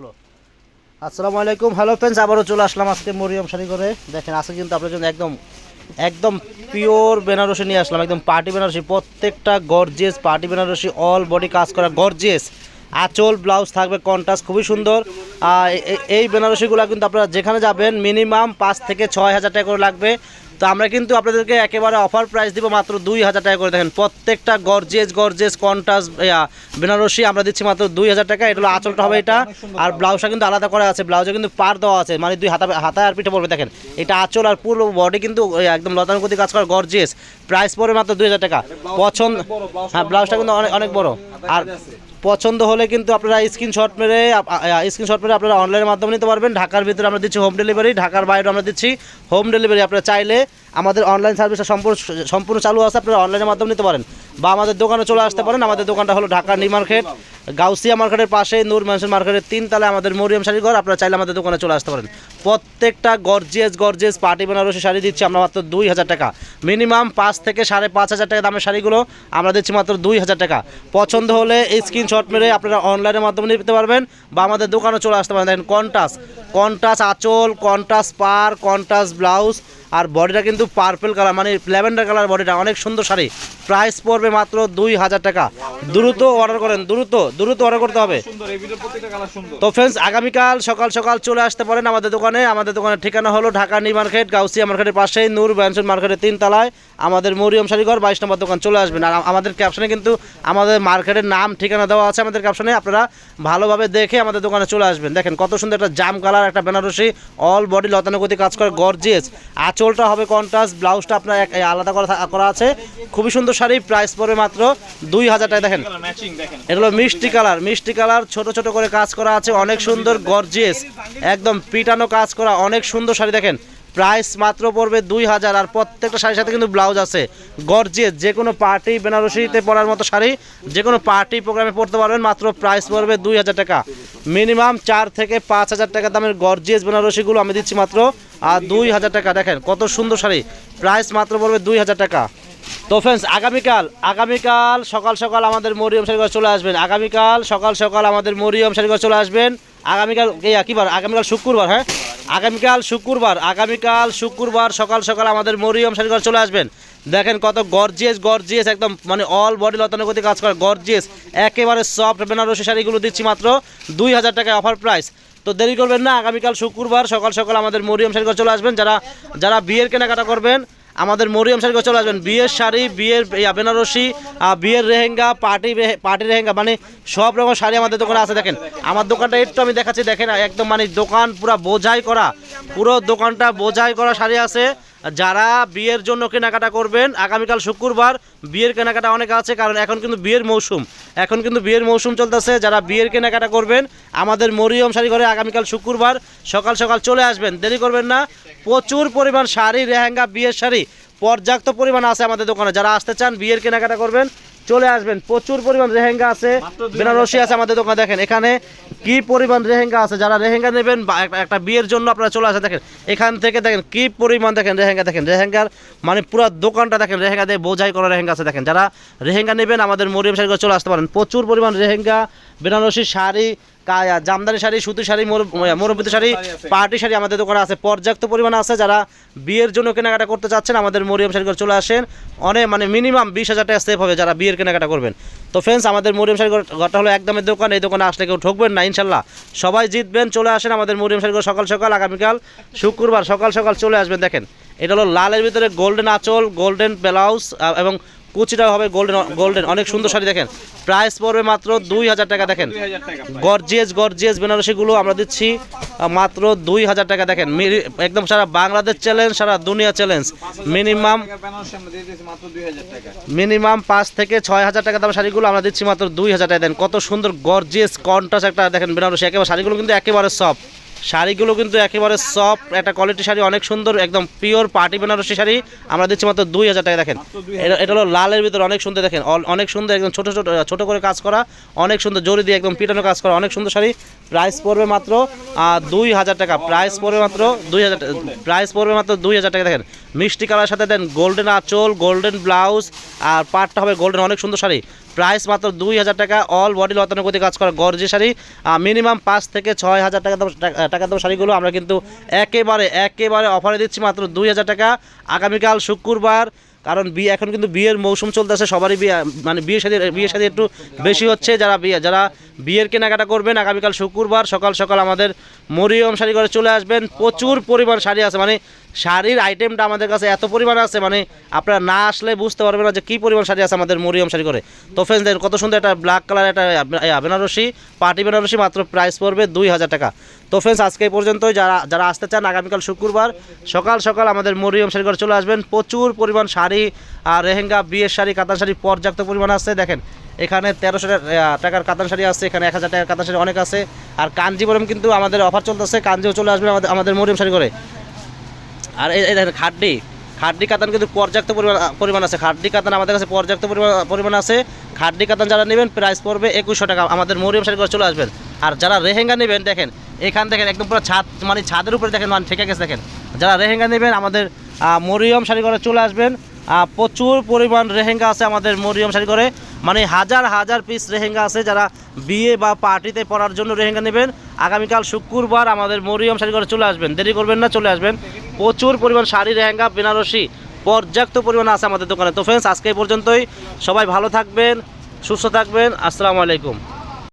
খুলো আসসালামু আলাইকুম। হ্যালো ফ্রেন্ডস আবারও চলে আসলাম আজকে মরিয়ম শাড়ি করে দেখেন, আজকে কিন্তু আপনার জন্য একদম একদম পিওর বেনারসি নিয়ে আসলাম, একদম পার্টি বেনারসি, প্রত্যেকটা gorgeous party Benarasi all body কাজ করা গর্জিয়াস আঁচল ব্লাউজ থাকবে কন্ট্রাস্ট খুবই সুন্দর। এই বেনারসিগুলো কিন্তু আপনারা যেখানে যাবেন মিনিমাম পাঁচ থেকে ছয় হাজার টাকা করে লাগবে। তো আমরা কিন্তু আপনাদেরকে একেবারে অফার প্রাইস দিব মাত্র দুই হাজার টাকা করে। দেখেন প্রত্যেকটা গর্জেস গর্জেস কন্টাস বেনারসি আমরা দিচ্ছি মাত্র দুই হাজার টাকা। এটা হলো আঁচলটা হবে এটা। আর ব্লাউজটা কিন্তু আলাদা করা আছে। ব্লাউজে কিন্তু পার দেওয়া আছে। মানে দুই হাতা হাতায় আর পিঠে পড়বে। দেখেন এটা আঁচল আর পুরো বডি কিন্তু একদম লতানুগতি কাজ করা গর্জেস প্রাইস পড়বে মাত্র দুই হাজার টাকা। পছন্দ হ্যাঁ ব্লাউজটা কিন্তু অনেক অনেক বড়। আর পছন্দ হলে কিন্তু আপনারা স্ক্রিনশট মেরে স্ক্রিনশট মেরে আপনারা অনলাইনের মাধ্যমে নিতে পারবেন। ঢাকার ভিতরে আমরা দিচ্ছি হোম ডেলিভারি ঢাকার বাইরে আমরা দিচ্ছি হোম ডেলিভারি আপনারা চাইলে আমাদের অনলাইন সার্ভিসটা সম্পূর্ণ সম্পূর্ণ চালু আছে, আপনারা অনলাইনের মাধ্যমে নিতে পারেন। বা আমাদের দোকানে চলে আসতে পারেন, আমাদের দোকানটা হলো ঢাকা নিউ মার্কেট, গাউসিয়া মার্কেটের পাশে, নূর ম্যানশন মার্কেটের তিন তলায় আমাদের মরিয়াম শাড়ি ঘর, আপনারা চাইলে আমাদের দোকানে চলে আসতে পারেন। প্রত্যেকটা gorgeous gorgeous party Benarasi sari দিচ্ছি আমরা মাত্র দুই হাজার টাকা। মিনিমাম পাঁচ থেকে সাড়ে পাঁচ হাজার টাকা দামের শাড়িগুলো আমরা দিচ্ছি মাত্র দুই হাজার টাকা। পছন্দ হলে এই স্ক্রিনশট মেরে আপনারা অনলাইনের মাধ্যমে নিতে পারবেন বা আমাদের দোকানে চলে আসতে পারেন দেখেন কন্টাস কন্টাস আঁচল কন্টাস পার কন্টাস ব্লাউজ আর বডিটা কিন্তু পার্পেল কালার মানে ল্যাভেন্ডার কালার বডিটা, অনেক সুন্দর শাড়ি। প্রাইস পড়বে মাত্র দুই হাজার টাকা। দ্রুত অর্ডার করেন দ্রুত দ্রুত অর্ডার করতে হবে। তো ফ্রেন্ডস আগামীকাল সকাল সকাল চলে আসতে পারেন আমাদের দোকানে। আমাদের দোকানের ঠিকানা হলো ঢাকা নিউ মার্কেট গাউসিয়া মার্কেটের পাশেই নূর ব্যানসন মার্কেটের তিন তলায় আমাদের মরিয়ম শাড়িঘর বাইশ নম্বর দোকান চলে আসবেন। আর আমাদের ক্যাপশনে কিন্তু আমাদের মার্কেটের নাম ঠিকানা দেওয়া আছে আমাদের ক্যাপশনে আপনারা ভালোভাবে দেখে আমাদের দোকানে চলে আসবেন। দেখেন কত সুন্দর একটা জাম কালার একটা বেনারসি অল বডি লতানুগতি কাজ করে গর্জিয়াস আঁচলটা হবে কন্ট্রাস্ট ব্লাউজটা আপনার এক- আলাদা করা করা আছে। খুবই সুন্দর শাড়ি প্রাইস পড়বে মাত্র দুই হাজার টাকা। দেখেন। হলো মিষ্টি কালার মিষ্টি কালার ছোট ছোট করে কাজ করা আছে অনেক সুন্দর গর্জিয়াস একদম পিটানো কাজ করা অনেক সুন্দর শাড়ি দেখেন। প্রাইস মাত্র পড়বে দুই হাজার আর প্রত্যেকটা শাড়ির সাথে কিন্তু ব্লাউজ আছে। গর্জিয়াস যে কোনো পার্টি বেনারসিতে পরার মতো শাড়ি যে কোনো পার্টি প্রোগ্রামে পড়তে পারবেন মাত্র প্রাইস পড়বে দুই হাজার টাকা। মিনিমাম চার থেকে পাঁচ হাজার টাকা দামের গর্জিয়াস বেনারসিগুলো আমি দিচ্ছি মাত্র আর দুই হাজার টাকা দেখেন কত সুন্দর শাড়ি। প্রাইস মাত্র পড়বে দুই হাজার টাকা। তো ফ্রেন্ডস আগামীকাল আগামীকাল সকাল সকাল আমাদের মরিয়ম শাড়িঘর চলে আসবেন। আগামীকাল সকাল সকাল আমাদের মরিয়ম শাড়িঘর চলে আসবেন। আগামীকাল, কি বার? আগামীকাল শুক্রবার হ্যাঁ? আগামীকাল শুক্রবার আগামীকাল শুক্রবার সকাল সকাল আমাদের মরিয়ম শাড়িঘর চলে আসবেন। দেখেন কত গর্জিয়াস গর্জিয়াস একদম মানে অল বডি লতানুগতি কাজ করে। গর্জিয়াস একেবারে সফট বেনারসি শাড়িগুলো দিচ্ছি মাত্র দুই হাজার টাকা অফার প্রাইস তো দেরি করবেন না, আগামীকাল শুক্রবার সকাল সকাল আমাদের মরিয়ম শাড়িঘর চলে আসবেন। যারা যারা বিয়ের কেনাকাটা করবেন আমাদের মরিয়ম শাড়ি চলে আসবেন? বিয়ের শাড়ি, বিয়ের বেনারসি বিয়ের রেহেঙ্গা, পার্টি পার্টি রেহেঙ্গা মানে সব রকম শাড়ি আমাদের দোকানে আছে, দেখেন। আমার দোকানটা একটু আমি দেখাচ্ছি, দেখেন, একদম মানে দোকান পুরো বোঝাই করা, পুরো দোকানটা বোঝাই করা শাড়ি আছে। যারা বিয়ের জন্য কেনাকাটা করবেন, আগামীকাল শুক্রবার বিয়ের কেনাকাটা অনেক আছে, কারণ এখন কিন্তু বিয়ের মৌসুম। এখন কিন্তু বিয়ের মৌসুম চলতেছে, যারা বিয়ের কেনাকাটা করবেন, আমাদের মরিয়ম শাড়ি ঘরে আগামীকাল শুক্রবার সকাল সকাল চলে আসবেন। দেরি করবেন না, প্রচুর পরিমাণ শাড়ি রেহেঙ্গা বিয়ের শাড়ি, পর্যাপ্ত পরিমাণ আছে আমাদের দোকানে। যারা আসতে চান, বিয়ের কেনাকাটা করবেন চলে আসবেন। প্রচুর পরিমাণ রেহেঙ্গা আছে। বেনারসি আছে আমাদের দোকানে দেখেন। এখানে কি পরিমাণ রেহেঙ্গা আছে? যারা রেহেঙ্গা নেবেন বা একটা- বিয়ের জন্য আপনারা চলে আসেন দেখেন। এখান থেকে দেখেন কি পরিমাণ দেখেন রেহেঙ্গা দেখেন। রেহেঙ্গার মানে পুরো দোকানটা দেখেন রেহেঙ্গা দিয়ে বোঝাই করা রেহেঙ্গা আছে দেখেন। যারা রেহেঙ্গা নেবেন আমাদের মরিয়াম শাড়ি চলে আসতে পারেন। প্রচুর পরিমাণ রেহেঙ্গা বেনারসি শাড়ি জামদানি শাড়ি সুতি শাড়ি মরব্বিত শাড়ি শাড়ি। পার্টি শাড়ি আমাদের দোকানে আছে। পর্যাপ্ত পরিমাণে আছে যারা বিয়ের জন্য কেনাকাটা করতে চাচ্ছেন আমাদের মরিয়ম শাড়ি চলে আসেন। অনেক মানে মিনিমাম বিশ হাজার টাকা সেভ হবে যারা বিয়ের কেনাকাটা করবেন। তো ফ্রেন্ডস আমাদের মরিয়ম শাড়ি ঘরটা হলো একদমের দোকান এই দোকানে আসলে কেউ ঠকবেন না ইনশাল্লাহ। সবাই জিতবেন চলে আসেন আমাদের মরিয়ম শাড়ি সকাল সকাল আগামীকাল শুক্রবার সকাল সকাল চলে আসবেন দেখেন। এটা হলো লালের ভিতরে গোল্ডেন আঁচল গোল্ডেন ব্লাউজ এবং কুচিটা হবে গোল্ডেন গোল্ডেন অনেক সুন্দর শাড়ি দেখেন। প্রাইস পড়বে মাত্র দুই হাজার টাকা, দেখেন। গর্জিয়াস গর্জিয়াস বেনারসিগুলো আমরা দিচ্ছি মাত্র দুই হাজার টাকা, দেখেন। একদম সারা বাংলাদেশ চ্যালেঞ্জ সারা দুনিয়া চ্যালেঞ্জ মিনিমাম মিনিমাম পাঁচ থেকে ছয় হাজার টাকা দাম শাড়িগুলো আমরা দিচ্ছি মাত্র দুই হাজার টাকা দেন কত সুন্দর গর্জিয়াস কন্ট্রাস্ট একটা, দেখেন, বেনারসি। একেবারে শাড়িগুলো কিন্তু একেবারে সফট শাড়িগুলো কিন্তু একেবারে সফট একটা কোয়ালিটি শাড়ি অনেক সুন্দর একদম পিওর পার্টি বেনারসি শাড়ি। আমরা দিচ্ছি মাত্র দুই হাজার টাকা দেখেন। এটা হলো লালের ভিতরে অনেক সুন্দর দেখেন অল- অনেক সুন্দর একদম ছোটো ছোটো ছোটো করে কাজ করা অনেক সুন্দর জরি দিয়ে একদম পিটানো কাজ করা অনেক সুন্দর শাড়ি। প্রাইস পড়বে মাত্র দুই হাজার টাকা প্রাইস পড়বে মাত্র দুই হাজার প্রাইস পড়বে মাত্র দুই হাজার টাকা দেখেন। মিষ্টি কালার সাথে দেন গোল্ডেন আঁচল গোল্ডেন ব্লাউজ আর পাটটা হবে গোল্ডেন অনেক সুন্দর শাড়ি। প্রাইস মাত্র দুই হাজার টাকা অল বডি লতানুগতি কাজ করা গর্জি শাড়ি। মিনিমাম পাঁচ থেকে ছয় হাজার টাকা টাকা দাম শাড়িগুলো আমরা কিন্তু একেবারে একেবারে অফারে দিচ্ছি মাত্র দুই হাজার টাকা। আগামীকাল শুক্রবার, কারণ বিয়ে, এখন কিন্তু বিয়ের মৌসুম চলতেছে, সবারই বিয়ে মানে বিয়ে শাদী বিয়ে শাদী একটু বেশি হচ্ছে, যারা বিয়ে, যারা বিয়ের কেনাকাটা করবেন, আগামীকাল শুক্রবার সকাল সকাল আমাদের মরিয়ম শাড়ি করে চলে আসবেন। প্রচুর পরিমাণ শাড়ি আছে মানে শাড়ির আইটেমটা আমাদের কাছে এত পরিমাণ আছে মানে আপনারা না আসলে বুঝতে পারবেন না যে কী পরিমাণ শাড়ি আছে আমাদের মরিয়ম শাড়ি করে। তো ফ্রেন্ডস দেখেন কত সুন্দর একটা ব্ল্যাক কালার একটা বেনারসি পার্টি বেনারসি, মাত্র প্রাইস পড়বে দুই হাজার টাকা। তো ফ্রেন্ডস আজকে এই পর্যন্তই। যারা যারা আসতে চান আগামীকাল শুক্রবার, সকাল সকাল আমাদের মরিয়ম শাড়ি করে চলে আসবেন। প্রচুর পরিমাণ শাড়ি আর রেহেঙ্গা বিয়ের শাড়ি, কাতান শাড়ি পর্যাপ্ত পরিমাণ আছে। দেখেন, এখানে তেরোশো টাকার কাতান শাড়ি আছে, এখানে এক হাজার টাকার কাতান শাড়ি অনেক আছে। আর কাঞ্জিপুরম কিন্তু আমাদের অফার চলতেছে, কাঞ্জিও চলে আসবে আমাদের আমাদের মরিয়ম শাড়ি করে আর এই দেখেন খাড্ডি খাড্ডি কাতান কিন্তু পর্যাপ্ত পরিমাণ পরিমাণ আছে। খাড্ডি কাতান আমাদের কাছে পর্যাপ্ত পরিমাণ পরিমাণ আছে। খাড্ডি কাতান যারা নেবেন প্রাইস পড়বে একুশশো টাকা। আমাদের মরিয়ম শাড়ি চলে আসবেন। আর যারা রেহেঙ্গা নেবেন, দেখেন, এখান দেখেন একদম পুরো ছাদ মানে ছাদের উপরে দেখেন মানে ঠেকে গেছে, দেখেন। যারা রেহেঙ্গা নেবেন, আমাদের মরিয়ম শাড়ি করে চলে আসবেন। প্রচুর পরিমাণ রেহেঙ্গা আছে আমাদের মরিয়ম শাড়ি করে। মানে হাজার হাজার পিস রেহেঙ্গা আছে যারা বিয়ে বা পার্টিতে পড়ার জন্য রেহেঙ্গা নেবেন। আগামীকাল শুক্রবার আমাদের মরিয়ম শাড়ি করে চলে আসবেন। দেরি করবেন না, চলে আসবেন। প্রচুর পরিমাণ শাড়ি রেহেঙ্গা বেনারসি, পর্যাপ্ত পরিমাণ আছে আমাদের দোকানে। তো ফ্রেন্ডস আজকে পর্যন্তই। সবাই ভালো থাকবেন, সুস্থ থাকবেন। আসসালামু আলাইকুম।